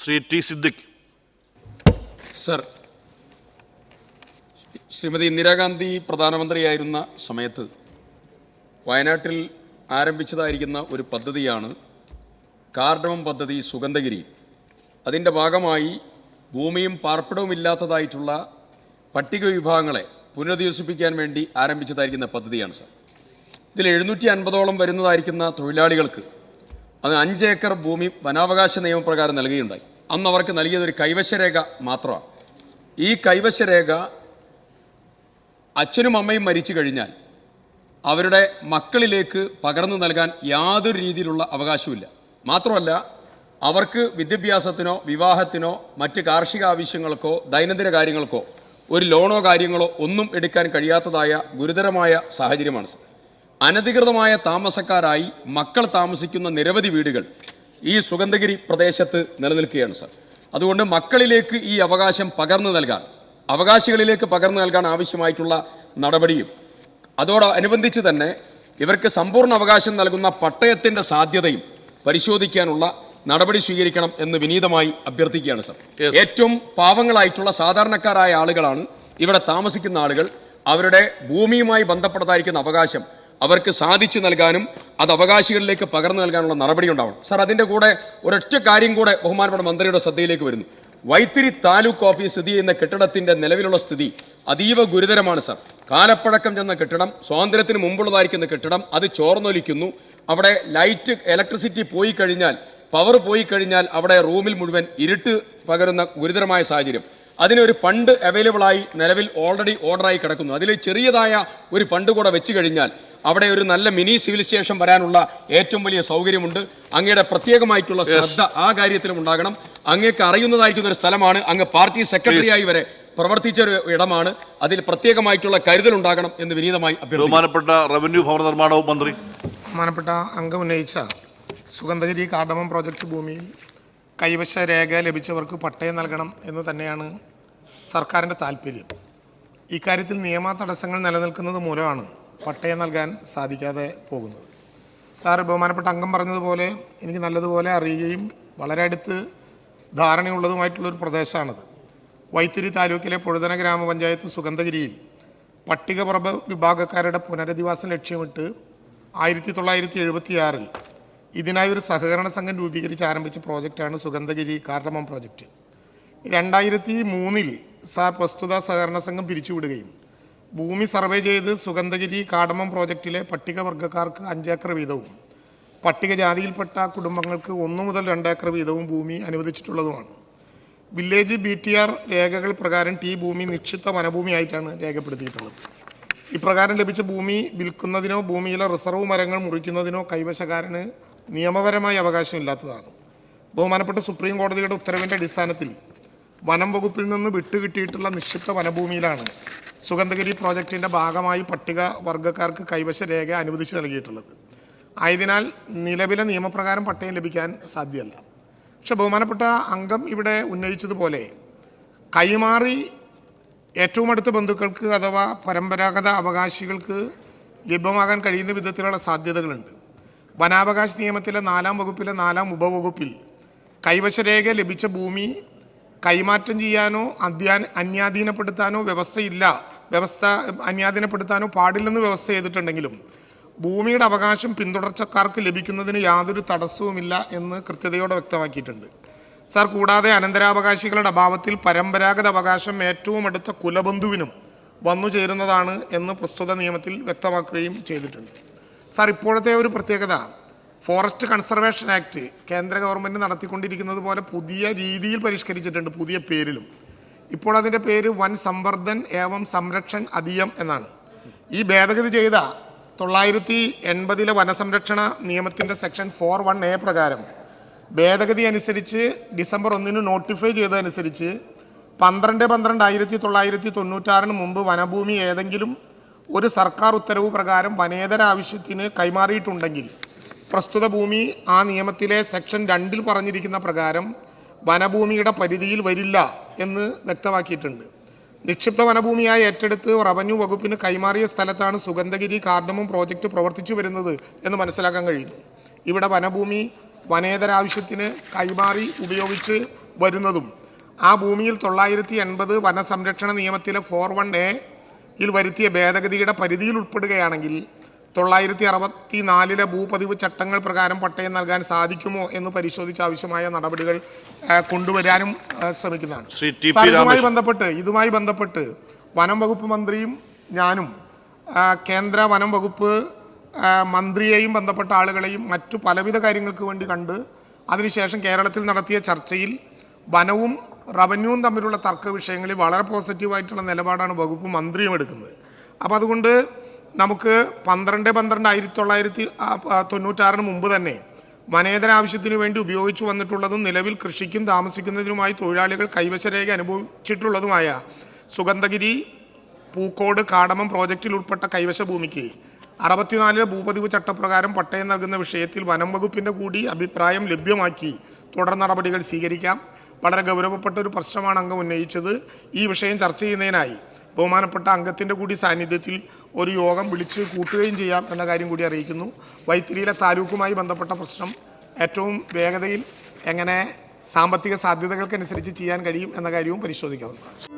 Shri T Siddique. Sir Shrimati Indira Gandhi പ്രധാനമന്ത്രിയായിരുന്ന സമയത്ത് വയനാട്ടിൽ ആരംഭിച്ചതായിരിക്കുന്ന ഒരു പദ്ധതിയാണ് കാർഡമം പദ്ധതി സുഗന്ധഗിരി. അതിന്റെ ഭാഗമായി ഭൂമിയും പാർപ്പിടവും ഇല്ലാത്തതായിട്ടുള്ള പട്ടിക വിഭാഗങ്ങളെ പുനരധിവസിപ്പിക്കാൻ വേണ്ടി ആരംഭിച്ചതായിരിക്കുന്ന പദ്ധതിയാണ് സർ. ഇതിൽ എഴുന്നൂറ്റി അൻപതോളം വരുന്നതായിരിക്കുന്ന തൊഴിലാളികൾക്ക് അത് അഞ്ച് ഏക്കർ ഭൂമി വനാവകാശ നിയമപ്രകാരം നൽകുകയുണ്ടായി. അന്ന് അവർക്ക് നൽകിയത് ഒരു കൈവശരേഖ മാത്രമാണ്. ഈ കൈവശരേഖ അച്ഛനും അമ്മയും മരിച്ചു കഴിഞ്ഞാൽ അവരുടെ മക്കളിലേക്ക് പകർന്നു നൽകാൻ യാതൊരു രീതിയിലുള്ള അവകാശവുമില്ല. മാത്രമല്ല അവർക്ക് വിദ്യാഭ്യാസത്തിനോ വിവാഹത്തിനോ മറ്റ് കാർഷിക ആവശ്യങ്ങൾക്കോ ദൈനംദിന കാര്യങ്ങൾക്കോ ഒരു ലോണോ കാര്യങ്ങളോ ഒന്നും എടുക്കാൻ കഴിയാത്തതായ ഗുരുതരമായ സാഹചര്യമാണ് അനധികൃതമായ താമസക്കാരായി മക്കൾ താമസിക്കുന്ന നിരവധി വീടുകൾ ഈ സുഗന്ധഗിരി പ്രദേശത്ത് നിലനിൽക്കുകയാണ് സാർ. അതുകൊണ്ട് മക്കളിലേക്ക് ഈ അവകാശം പകർന്നു നൽകാൻ അവകാശികളിലേക്ക് പകർന്നു നൽകാൻ ആവശ്യമായിട്ടുള്ള നടപടിയും അതോടനുബന്ധിച്ച് തന്നെ ഇവർക്ക് സമ്പൂർണ അവകാശം നൽകുന്ന പട്ടയത്തിന്റെ സാധ്യതയും പരിശോധിക്കാനുള്ള നടപടി സ്വീകരിക്കണം എന്ന് വിനീതമായി അഭ്യർത്ഥിക്കുകയാണ് സർ. ഏറ്റവും പാവങ്ങളായിട്ടുള്ള സാധാരണക്കാരായ ആളുകളാണ് ഇവിടെ താമസിക്കുന്ന ആളുകൾ. അവരുടെ ഭൂമിയുമായി ബന്ധപ്പെട്ടതായിരിക്കുന്ന അവകാശം അവർക്ക് സാധിച്ചു നൽകാനും അത് അവകാശികളിലേക്ക് പകർന്നു നൽകാനുള്ള നടപടി ഉണ്ടാവണം. സാർ അതിന്റെ കൂടെ ഒരൊറ്റ കാര്യം കൂടെ ബഹുമാനപ്പെട്ട മന്ത്രിയുടെ ശ്രദ്ധയിലേക്ക് വരുന്നു. വൈത്തിരി താലൂക്ക് ഓഫീസ് സ്ഥിതി ചെയ്യുന്ന കെട്ടിടത്തിന്റെ നിലവിലുള്ള സ്ഥിതി അതീവ ഗുരുതരമാണ് സാർ. കാലപ്പഴക്കം ചെന്ന കെട്ടിടം സ്വാതന്ത്ര്യത്തിന് മുമ്പുള്ളതായിരിക്കുന്ന കെട്ടിടം അത് ചോർന്നൊലിക്കുന്നു. അവിടെ ലൈറ്റ് ഇലക്ട്രിസിറ്റി പോയി കഴിഞ്ഞാൽ പവർ പോയി കഴിഞ്ഞാൽ അവിടെ റൂമിൽ മുഴുവൻ ഇരുട്ട് പകരുന്ന ഗുരുതരമായ സാഹചര്യം. അതിനൊരു ഫണ്ട് അവൈലബിൾ ആയി നിലവിൽ ഓൾറെഡി ഓർഡറായി കിടക്കുന്നു. അതിൽ ചെറിയതായ ഒരു ഫണ്ട് കൂടെ വെച്ച് കഴിഞ്ഞാൽ അവിടെ ഒരു നല്ല മിനി സിവിൽ സ്റ്റേഷൻ വരാനുള്ള ഏറ്റവും വലിയ സൗകര്യമുണ്ട്. അങ്ങയുടെ പ്രത്യേകമായിട്ടുള്ള ശ്രദ്ധ ആ കാര്യത്തിലും ഉണ്ടാകണം. അങ്ങേക്ക് അറിയുന്നതായിരിക്കുന്ന ഒരു സ്ഥലമാണ്. അങ്ങ് പാർട്ടി സെക്രട്ടറിയായി വരെ പ്രവർത്തിച്ച ഒരു ഇടമാണ്. അതിൽ പ്രത്യേകമായിട്ടുള്ള കരുതൽ ഉണ്ടാകണം എന്ന് വിനീതമായി അഭ്യർത്ഥിക്കുന്നു. ബഹുമാനപ്പെട്ട റവന്യൂ ഭവന നിർമ്മാണ വകുപ്പ് മന്ത്രി. ബഹുമാനപ്പെട്ട അംഗം ഉന്നയിച്ച സുഗന്ധഗിരി കാർഡമം പ്രോജക്റ്റ് ഭൂമിയിൽ കൈവശ രേഖ ലഭിച്ചവർക്ക് പട്ടയം നൽകണം എന്ന് തന്നെയാണ് സർക്കാരിന്റെ താല്പര്യം. ഇക്കാര്യത്തിൽ നിയമ തടസ്സങ്ങൾ നിലനിൽക്കുന്നത് മൂലമാണ് പട്ടയം നൽകാൻ സാധിക്കാതെ പോകുന്നത്. സാർ ബഹുമാനപ്പെട്ട അംഗം പറഞ്ഞതുപോലെ എനിക്ക് നല്ലതുപോലെ അറിയുകയും വളരെ അടുത്ത് ധാരണയുള്ളതുമായിട്ടുള്ളൊരു പ്രദേശമാണത്. വൈത്തിരി താലൂക്കിലെ പൊഴുതന ഗ്രാമപഞ്ചായത്ത് സുഗന്ധഗിരിയിൽ പട്ടികപ്രഭ വിഭാഗക്കാരുടെ പുനരധിവാസം ലക്ഷ്യമിട്ട് ആയിരത്തി തൊള്ളായിരത്തി എഴുപത്തിയാറിൽ ഇതിനായി ഒരു സഹകരണ സംഘം രൂപീകരിച്ച് ആരംഭിച്ച പ്രോജക്റ്റാണ് സുഗന്ധഗിരി കാർഡമം പ്രോജക്റ്റ്. രണ്ടായിരത്തി മൂന്നിൽ സാർ പ്രസ്തുത സഹകരണ സംഘം പിരിച്ചുവിടുകയും ഭൂമി സർവേ ചെയ്ത് സുഗന്ധഗിരി കാടമം പ്രോജക്റ്റിലെ പട്ടികവർഗക്കാർക്ക് അഞ്ചേക്കർ വീതവും പട്ടികജാതിയിൽപ്പെട്ട കുടുംബങ്ങൾക്ക് ഒന്നു മുതൽ രണ്ടേക്കർ വീതവും ഭൂമി അനുവദിച്ചിട്ടുള്ളതുമാണ്. വില്ലേജ് ബി ടി ആർ രേഖകൾ പ്രകാരം ടി ഭൂമി നിക്ഷിപ്ത വനഭൂമിയായിട്ടാണ് രേഖപ്പെടുത്തിയിട്ടുള്ളത്. ഇപ്രകാരം ലഭിച്ച ഭൂമി വിൽക്കുന്നതിനോ ഭൂമിയിലെ റിസർവ് മരങ്ങൾ മുറിക്കുന്നതിനോ കൈവശക്കാരന് നിയമപരമായ അവകാശമില്ലാത്തതാണ്. ബഹുമാനപ്പെട്ട സുപ്രീം കോടതിയുടെ ഉത്തരവിന്റെ അടിസ്ഥാനത്തിൽ വനം വകുപ്പിൽ നിന്ന് വിട്ടുകിട്ടിയിട്ടുള്ള നിക്ഷിപ്ത വനഭൂമിയിലാണ് സുഗന്ധഗിരി പ്രോജക്റ്റിന്റെ ഭാഗമായി പട്ടിക വർഗക്കാർക്ക് കൈവശ രേഖ അനുവദിച്ച് നൽകിയിട്ടുള്ളത്. ആയതിനാൽ നിലവിലെ നിയമപ്രകാരം പട്ടയം ലഭിക്കാൻ സാധ്യമല്ല പക്ഷെ ബഹുമാനപ്പെട്ട അംഗം ഇവിടെ ഉന്നയിച്ചതുപോലെ കൈമാറി ഏറ്റവും അടുത്ത ബന്ധുക്കൾക്ക് അഥവാ പരമ്പരാഗത അവകാശികൾക്ക് ലഭ്യമാകാൻ കഴിയുന്ന വിധത്തിലുള്ള സാധ്യതകളുണ്ട്. വനാവകാശ നിയമത്തിലെ നാലാം വകുപ്പിലെ നാലാം ഉപവകുപ്പിൽ കൈവശരേഖ ലഭിച്ച ഭൂമി കൈമാറ്റം ചെയ്യാനോ അധ്യാ അന്യാധീനപ്പെടുത്താനോ വ്യവസ്ഥയില്ല. വ്യവസ്ഥ അന്യാധീനപ്പെടുത്താനോ പാടില്ലെന്ന് വ്യവസ്ഥ ചെയ്തിട്ടുണ്ടെങ്കിലും ഭൂമിയുടെ അവകാശം പിന്തുടർച്ചക്കാർക്ക് ലഭിക്കുന്നതിന് യാതൊരു തടസ്സവുമില്ല എന്ന് കൃത്യതയോടെ വ്യക്തമാക്കിയിട്ടുണ്ട്. സാർ കൂടാതെ അനന്തരാവകാശികളുടെ അഭാവത്തിൽ പരമ്പരാഗത അവകാശം ഏറ്റവും അടുത്ത കുലബന്ധുവിനും വന്നു ചേരുന്നതാണ് എന്ന് പ്രസ്തുത നിയമത്തിൽ വ്യക്തമാക്കുകയും ചെയ്തിട്ടുണ്ട്. സാർ ഇപ്പോഴത്തെ ഒരു പ്രത്യേകത. ഫോറസ്റ്റ് കൺസർവേഷൻ ആക്ട് കേന്ദ്ര ഗവൺമെന്റ് നടത്തിക്കൊണ്ടിരിക്കുന്നത് പോലെ പുതിയ രീതിയിൽ പരിഷ്കരിച്ചിട്ടുണ്ട് പുതിയ പേരിലും. ഇപ്പോൾ അതിന്റെ പേര് വൻ സംവർദ്ധൻ ഏവം സംരക്ഷൻ അധികം എന്നാണ്. ഈ ഭേദഗതി ചെയ്ത തൊള്ളായിരത്തി എൺപതിലെ വനസംരക്ഷണ നിയമത്തിന്റെ സെക്ഷൻ ഫോർ വൺ എ പ്രകാരം ഭേദഗതി അനുസരിച്ച് ഡിസംബർ ഒന്നിന് നോട്ടിഫൈ ചെയ്തതനുസരിച്ച് പന്ത്രണ്ട് പന്ത്രണ്ട് ആയിരത്തി തൊള്ളായിരത്തി തൊണ്ണൂറ്റാറിന് മുമ്പ് വനഭൂമി ഏതെങ്കിലും ഒരു സർക്കാർ ഉത്തരവ് പ്രകാരം വനേതര ആവശ്യത്തിന് കൈമാറിയിട്ടുണ്ടെങ്കിൽ പ്രസ്തുത ഭൂമി ആ നിയമത്തിലെ സെക്ഷൻ രണ്ടിൽ പറഞ്ഞിരിക്കുന്ന പ്രകാരം വനഭൂമിയുടെ പരിധിയിൽ വരില്ല എന്ന് വ്യക്തമാക്കിയിട്ടുണ്ട്. നിക്ഷിപ്ത വനഭൂമിയായി ഏറ്റെടുത്ത് റവന്യൂ വകുപ്പിന് കൈമാറിയ സ്ഥലത്താണ് സുഗന്ധഗിരി കാർഡമം പ്രോജക്റ്റ് പ്രവർത്തിച്ചു വരുന്നത് എന്ന് മനസ്സിലാക്കാൻ കഴിയുന്നു. ഇവിടെ വനഭൂമി വനേതര ആവശ്യത്തിന് കൈമാറി ഉപയോഗിച്ച് വരുന്നതും ആ ഭൂമിയിൽ തൊള്ളായിരത്തി എൺപത് വനസംരക്ഷണ നിയമത്തിലെ ഫോർ വൺ എ യിൽ വരുത്തിയ ഭേദഗതിയുടെ പരിധിയിൽ ഉൾപ്പെടുകയാണെങ്കിൽ തൊള്ളായിരത്തി അറുപത്തി നാലിലെ ഭൂപതിവ് ചട്ടങ്ങൾ പ്രകാരം പട്ടയം നൽകാൻ സാധിക്കുമോ എന്ന് പരിശോധിച്ച് ആവശ്യമായ നടപടികൾ കൊണ്ടുവരാനും ശ്രമിക്കുന്നതാണ്. ഇതുമായി ബന്ധപ്പെട്ട് ഇതുമായി ബന്ധപ്പെട്ട് വനം വകുപ്പ് മന്ത്രിയും ഞാനും കേന്ദ്ര വനം വകുപ്പ് മന്ത്രിയെയും ബന്ധപ്പെട്ട ആളുകളെയും മറ്റു പലവിധ കാര്യങ്ങൾക്ക് വേണ്ടി കണ്ട് അതിനുശേഷം കേരളത്തിൽ നടത്തിയ ചർച്ചയിൽ വനവും റവന്യൂവും തമ്മിലുള്ള തർക്ക വിഷയങ്ങളിൽ വളരെ പോസിറ്റീവായിട്ടുള്ള നിലപാടാണ് വകുപ്പ് മന്ത്രിയും എടുക്കുന്നത്. അപ്പോൾ അതുകൊണ്ട് നമുക്ക് പന്ത്രണ്ട് പന്ത്രണ്ട് ആയിരത്തി തൊള്ളായിരത്തി തൊണ്ണൂറ്റാറിന് മുമ്പ് തന്നെ വനേതര ആവശ്യത്തിനു വേണ്ടി ഉപയോഗിച്ചു വന്നിട്ടുള്ളതും നിലവിൽ കൃഷിക്കും താമസിക്കുന്നതിനുമായി തൊഴിലാളികൾ കൈവശരേഖ അനുഭവിച്ചിട്ടുള്ളതുമായ സുഗന്ധഗിരി പൂക്കോട് കാടമം പ്രോജക്റ്റിൽ ഉൾപ്പെട്ട കൈവശ ഭൂമിക്ക് അറുപത്തിനാലിലെ ഭൂപതിവ് ചട്ടപ്രകാരം പട്ടയം നൽകുന്ന വിഷയത്തിൽ വനം വകുപ്പിന്റെ കൂടി അഭിപ്രായം ലഭ്യമാക്കി തുടർ നടപടികൾ സ്വീകരിക്കാം. വളരെ ഗൗരവപ്പെട്ട ഒരു പ്രശ്നമാണ് അംഗം ഉന്നയിച്ചത്. ഈ വിഷയം ചർച്ച ചെയ്യുന്നതിനായി ബഹുമാനപ്പെട്ട അംഗത്തിന്റെ കൂടി സാന്നിധ്യത്തിൽ ഒരു യോഗം വിളിച്ച് കൂട്ടുകയും ചെയ്യാം എന്ന കാര്യം കൂടി അറിയിക്കുന്നു. വൈത്തിരിയിലെ താലൂക്കുമായി ബന്ധപ്പെട്ട പ്രശ്നം ഏറ്റവും വേഗതയിൽ എങ്ങനെ സാമ്പത്തിക സാധ്യതകൾക്കനുസരിച്ച് ചെയ്യാൻ കഴിയും എന്ന കാര്യവും പരിശോധിക്കാവുന്നതാണ്